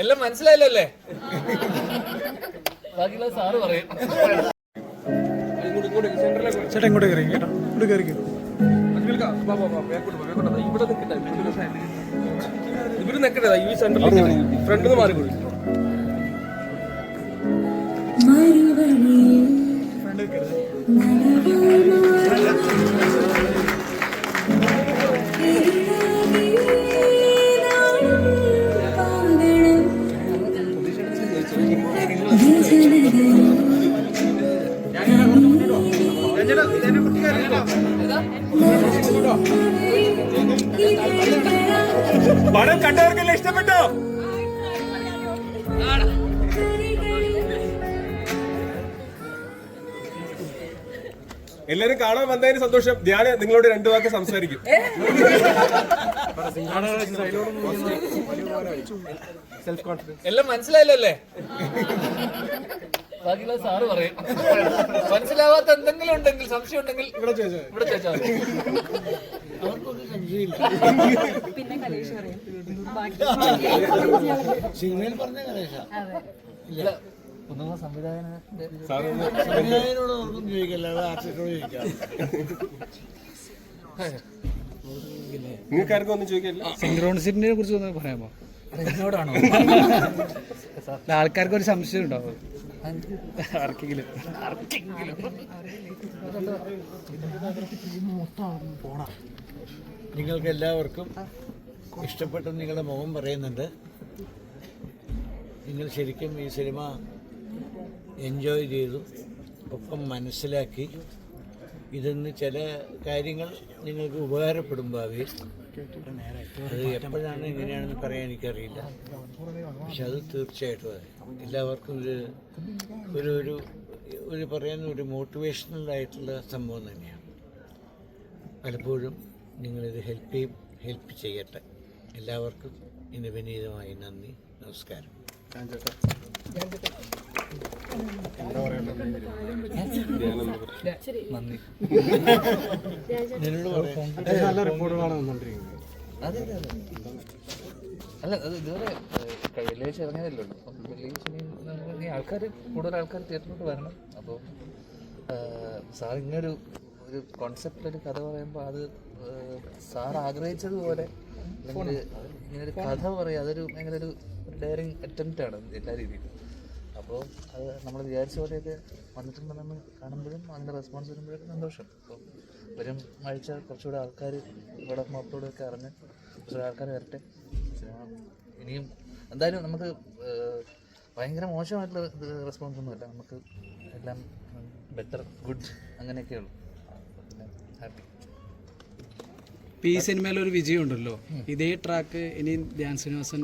എല്ലാം മനസ്സിലായല്ലോ അല്ലേ ബാക്കിയുള്ള സാറ് പറയും. ചേട്ടാ ഇങ്ങോട്ട് കയറി കേട്ടോ. ഇങ്ങോട്ട് കയറിക്കോ ഇവിടെ നിൽക്കട്ടെ ഈ സെന്ററിൽ ഫ്രണ്ടിൽ നിന്ന് മാറി പോയി. പടം കണ്ടവർക്കെല്ലാം ഇഷ്ടപ്പെട്ടോ? എല്ലാരും കാണാൻ വന്നതിന് സന്തോഷം. ധ്യാന നിങ്ങളോട് രണ്ടു വാക്ക് സംസാരിക്കും. എല്ലാം മനസ്സിലായില്ലല്ലേ ബാക്കിയുള്ള സാറ് പറയും. മനസ്സിലാവാത്ത എന്തെങ്കിലും ഉണ്ടെങ്കിൽ സംശയം ഉണ്ടെങ്കിൽ ഇവിടെ ഇവിടെ ചോദിച്ചാൽ പിന്നെ സിനിമയിൽ പറഞ്ഞ പുതുമ സംവിധായകന്റെ സംവിധായകനോട് ഓർക്കും ചോദിക്കല്ല ആർട്ടിസ്റ്റോട് ചോദിക്കാം. നിങ്ങൾക്ക് ആർക്കും ഒന്നും ചോദിക്കില്ല സിൻക്രോണിസിറ്റിനെ കുറിച്ച് ഒന്ന് പറയാമോ? എന്നോടാണോ? ആൾക്കാർക്ക് ഒരു സംശയം ഉണ്ടാവും. ആർക്കെങ്കിലും. നിങ്ങൾക്ക് എല്ലാവർക്കും ഇഷ്ടപ്പെട്ട നിങ്ങളുടെ മുഖം പറയുന്നുണ്ട്. നിങ്ങൾ ശരിക്കും ഈ സിനിമ എൻജോയ് ചെയ്തു. ഒപ്പം മനസ്സിലാക്കി. ഇതിന്ന് ചില കാര്യങ്ങൾ നിങ്ങൾക്ക് ഉപകാരപ്പെടും ഭാവി. അത് എപ്പോഴാണ് എങ്ങനെയാണെന്ന് പറയാൻ എനിക്കറിയില്ല. പക്ഷെ അത് തീർച്ചയായിട്ടും അതെ. എല്ലാവർക്കും ഒരു ഒരു ഒരു ഒരു പറയാൻ ഒരു മോട്ടിവേഷണൽ ആയിട്ടുള്ള സംഭവം തന്നെയാണ്. പലപ്പോഴും നിങ്ങളിത് ഹെൽപ്പ് ചെയ്യും ഹെൽപ്പ് ചെയ്യട്ടെ. എല്ലാവർക്കും ഇന്ന് വിനീതമായി നന്ദി നമസ്കാരം. നല്ല റിപ്പോർട്ടുകളാണ് വന്നുകൊണ്ടിരിക്കുന്നത് അല്ല ആൾക്കാർ കൂടുതൽ ആൾക്കാർ തിയേറ്ററിലോട്ട് വരണം അപ്പോൾ സാർ ഇങ്ങനൊരു ഒരു കോൺസെപ്റ്റിലൊരു കഥ പറയുമ്പോൾ അത് സാർ ആഗ്രഹിച്ചതുപോലെ അല്ലെങ്കിൽ ഒരു കഥ പറയുക അതൊരു ഭയങ്കര ഒരു ഡയറിങ് അറ്റംപ്റ്റ് ആണ് എല്ലാ രീതിയിലും. അപ്പോൾ അത് നമ്മൾ വിചാരിച്ച പോലെയൊക്കെ വന്നിട്ടുണ്ടെന്ന് കാണുമ്പോഴും അതിന്റെ റെസ്പോൺസ് വരുമ്പോഴൊക്കെ സന്തോഷം. അപ്പോൾ വരും ആഴ്ച കുറച്ചുകൂടെ ആൾക്കാർ ഇവിടെ മൊത്തത്തോടെ ഒക്കെ അറിഞ്ഞ് കുറച്ചുകൂടെ ആൾക്കാർ വരട്ടെ. ഇനിയും എന്തായാലും നമുക്ക് ഭയങ്കര മോശമായിട്ടുള്ള റെസ്പോൺസ് ഒന്നുമില്ല നമുക്ക് എല്ലാം ബെറ്റർ ഗുഡ് അങ്ങനെയൊക്കെയുള്ളൂ ഹാപ്പി ഇപ്പം ഈ സിനിമയിൽ ഒരു വിജയം ഉണ്ടല്ലോ ഇതേ ട്രാക്ക് ഇനി ധ്യാൻ ശ്രീനിവാസൻ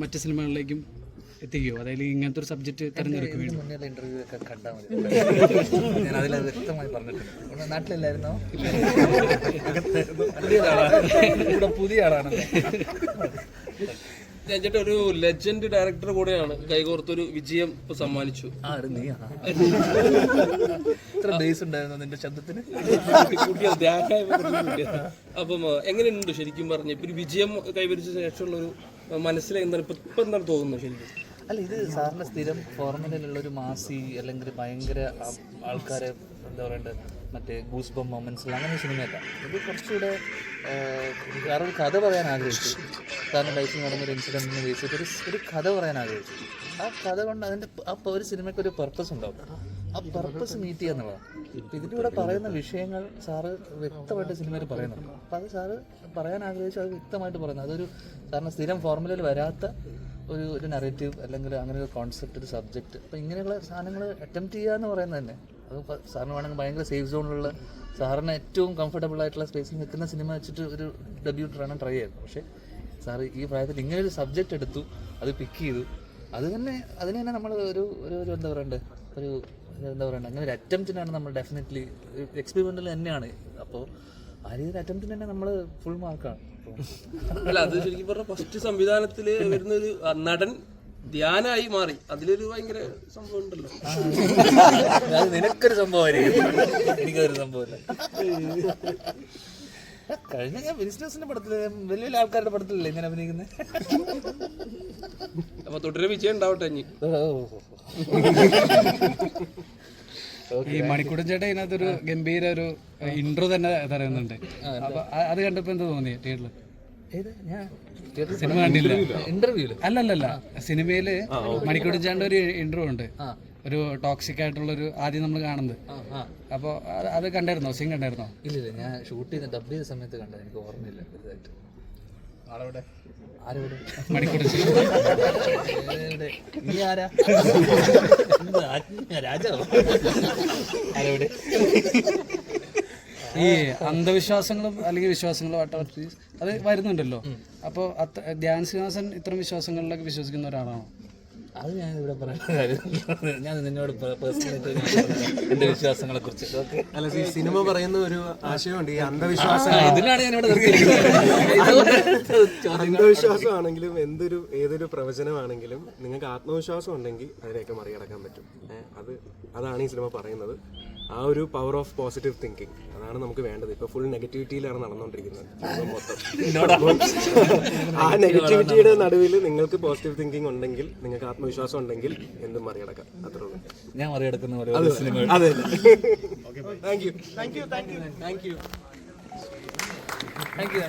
മറ്റ് സിനിമകളിലേക്കും എത്തിക്കോ? അതായത് ഇങ്ങനത്തെ ഒരു സബ്ജക്ട് തിരഞ്ഞെടുക്കും ഇതിന് മുന്നേ ഇന്റർവ്യൂ ഒക്കെ കണ്ടാൽ മതി. ഞാൻ അതിൽ വ്യക്തമായി പറഞ്ഞിട്ടുണ്ട്. നാട്ടിലല്ലായിരുന്നോ? പുതിയ ആളാണ്. ഇവിടെ പുതിയ ആളാണല്ലേ ഞാൻ ഒരു ലെജൻഡ് ഡയറക്ടർ കൂടെയാണ്. കൈകോർത്തൊരു വിജയം ഇപ്പൊ സമ്മാനിച്ചു. ഇത്ര ബേസ് ഉണ്ടായിരുന്നു നിന്റെ ശബ്ദത്തിന്. അപ്പം എങ്ങനെയുണ്ട് ശരിക്കും പറഞ്ഞ? ഇപ്പൊ ഒരു വിജയം കൈവരിച്ച ശേഷമുള്ള ഒരു മനസ്സിലെ എന്താണ് ഇപ്പൊ ഇപ്പൊ എന്താണ് തോന്നുന്നത് ശരിക്കും? അല്ല ഇത് സാറിന്റെ സ്ഥിരം ഫോർമുലയിലുള്ള ഒരു മാസി അല്ലെങ്കിൽ ഭയങ്കര ആൾക്കാരെ എന്താ പറയണ്ടത് മറ്റേ ഗൂസ് ബം മൊമെന്റ്സ് അങ്ങനെ സിനിമയല്ല. ഇത് കുറച്ചുകൂടെ വേറെ ഒരു കഥ പറയാൻ ആഗ്രഹിച്ചു. സാറിന്റെ ലൈഫിൽ നടന്നൊരു ഇൻസിഡന്റിനെ ചെയ്ത് ഒരു ഒരു കഥ പറയാൻ ആഗ്രഹിച്ചു. ആ കഥ കൊണ്ട് അതിന്റെ ആ ഒരു സിനിമയ്ക്ക് ഒരു പർപ്പസ് ഉണ്ടാവും. ആ പർപ്പസ് മീറ്റ് ചെയ്യുക എന്നുള്ളതാണ്. ഇതിന്റെ ഇതിലൂടെ പറയുന്ന വിഷയങ്ങൾ സാറ് വ്യക്തമായിട്ട് സിനിമയിൽ പറയുന്നുണ്ട്. അപ്പം അത് സാറ് പറയാൻ ആഗ്രഹിച്ചു അത് വ്യക്തമായിട്ട് പറയുന്നത് അതൊരു സാറിന് സ്ഥിരം ഫോർമുലയിൽ വരാത്ത ഒരു ഒരു നറേറ്റീവ് അല്ലെങ്കിൽ അങ്ങനെ ഒരു കോൺസെപ്റ്റ് ഒരു സബ്ജക്റ്റ് അപ്പം ഇങ്ങനെയുള്ള സാധനങ്ങൾ അറ്റംപ്റ്റ് ചെയ്യുക എന്ന് പറയുന്നത് തന്നെ അത് സാറിന് വേണമെങ്കിൽ ഭയങ്കര സേഫ് സോണിലുള്ള സാറിന് ഏറ്റവും കംഫർട്ടബിൾ ആയിട്ടുള്ള സ്പേസിൽ നിൽക്കുന്ന സിനിമ വെച്ചിട്ട് ഒരു ഡെബ്യൂട്ട് വേണം ട്രൈ ചെയ്യുന്നത്. പക്ഷേ സാർ ഈ പ്രായത്തിൽ ഇങ്ങനെ ഒരു സബ്ജക്റ്റ് എടുത്തു അത് പിക്ക് ചെയ്തു. അത് തന്നെ അതിന് തന്നെ നമ്മൾ ഒരു ഒരു ഒരു എന്താ പറയണ്ടേ? ഒരു എന്താ പറയണ്ടേ? അങ്ങനെ ഒരു അറ്റംപ്റ്റിനാണ് നമ്മൾ ഡെഫിനറ്റ്ലി എക്സ്പെരിമെന്റൽ തന്നെയാണ്. അപ്പോൾ ആ രീതിയിൽ അറ്റംപ്റ്റിന് തന്നെ നമ്മൾ ഫുൾ മാർക്കാണ് അല്ല അത് ശരിക്കും പറഞ്ഞാൽ ഫസ്റ്റ് സംവിധാനത്തിൽ വരുന്ന ഒരു നടൻ ധ്യാനായി മാറി. അതിലൊരു ഭയങ്കര സംഭവം ഉണ്ടല്ലോ. അത് നിനക്കൊരു സംഭവമായിരിക്കും. എനിക്കൊരു സംഭവമില്ല. കഴിഞ്ഞ ഞാൻ വിനിസ്റ്റേഴ്സിന്റെ പടത്തിൽ വലിയ വലിയ ആൾക്കാരുടെ പടത്തിലല്ലേ ഇങ്ങനെ അഭിനയിക്കുന്നത് അപ്പൊ തുടരെ വിജയം ഉണ്ടാവട്ടെ ഇനി. ഈ മണിക്കൂടൻ ചേട്ടൻ ഇതിനകത്തൊരു ഗംഭീര ഒരു ഇൻട്രോ തന്നെ തരുന്നുണ്ട് അപ്പൊ അത് കണ്ടപ്പോ എന്താ തോന്നി തിയേറ്ററിൽ സിനിമ കണ്ടില്ല. ഇന്റർവ്യൂൽ. അല്ലല്ലല്ല. സിനിമയിൽ മണിക്കൂടൻ ചേട്ടന്റെ ഒരു ഇന്റർവ്യൂ ഉണ്ട്. ഒരു ടോക്സിക് ആയിട്ടുള്ള ഒരു ആദ്യം നമ്മൾ കാണുന്നത്. അപ്പോൾ അത് കണ്ടായിരുന്നോ? സീൻ കണ്ടായിരുന്നോ? ഇല്ല ഇല്ല. ഞാൻ ഷൂട്ട് ചെയ്ത ഡബ് ചെയ്ത സമയത്ത് കണ്ടത് എനിക്ക് ഓർമ്മയില്ല ആജ്ഞ രാജാവോ. ആരെവിടെ? ഈ അന്ധവിശ്വാസങ്ങളും അല്ലെങ്കിൽ വിശ്വാസങ്ങളും whatever അത് വരുന്നുണ്ടല്ലോ. അപ്പോൾ ധ്യാൻ ശ്രീനിവാസൻ ഇത്തരം വിശ്വാസങ്ങളിലൊക്കെ വിശ്വസിക്കുന്ന ഒരാളാണോ? അത് ഞാൻ ഇവിടെ പറയുന്ന കാര്യം ഞാൻ നിന്നോട് എന്റെ വിശ്വാസങ്ങളെ കുറിച്ച്. അല്ല ഈ സിനിമ പറയുന്ന ഒരു ആശയമുണ്ട്. ഈ അന്ധവിശ്വാസം ഞാൻ ഇവിടെ നിർത്തിയിരിക്കുന്നത്. അന്ധവിശ്വാസമാണെങ്കിലും എന്തൊരു ഏതൊരു പ്രവചനമാണെങ്കിലും നിങ്ങൾക്ക് ആത്മവിശ്വാസം ഉണ്ടെങ്കിൽ അതിനെയൊക്കെ മറികടക്കാൻ പറ്റും. അത് അതാണ് ഈ സിനിമ പറയുന്നത്. ആ ഒരു പവർ ഓഫ് പോസിറ്റീവ് തിങ്കിങ് അതാണ് നമുക്ക് വേണ്ടത്. ഇപ്പൊ ഫുൾ നെഗറ്റിവിറ്റിയിലാണ് നടന്നുകൊണ്ടിരിക്കുന്നത്. മൊത്തം. ആ നെഗറ്റിവിറ്റിയുടെ നടുവിൽ നിങ്ങൾക്ക് പോസിറ്റീവ് തിങ്കിങ് ഉണ്ടെങ്കിൽ നിങ്ങൾക്ക് ആത്മവിശ്വാസം ഉണ്ടെങ്കിൽ എന്തും മറികടക്കാം. അത്രേ ഉള്ളൂ. ഞാൻ മറികടക്കുന്ന പോലെ ഒരു സിനിമ അതെ. Thank you thank you thank you thank you thank you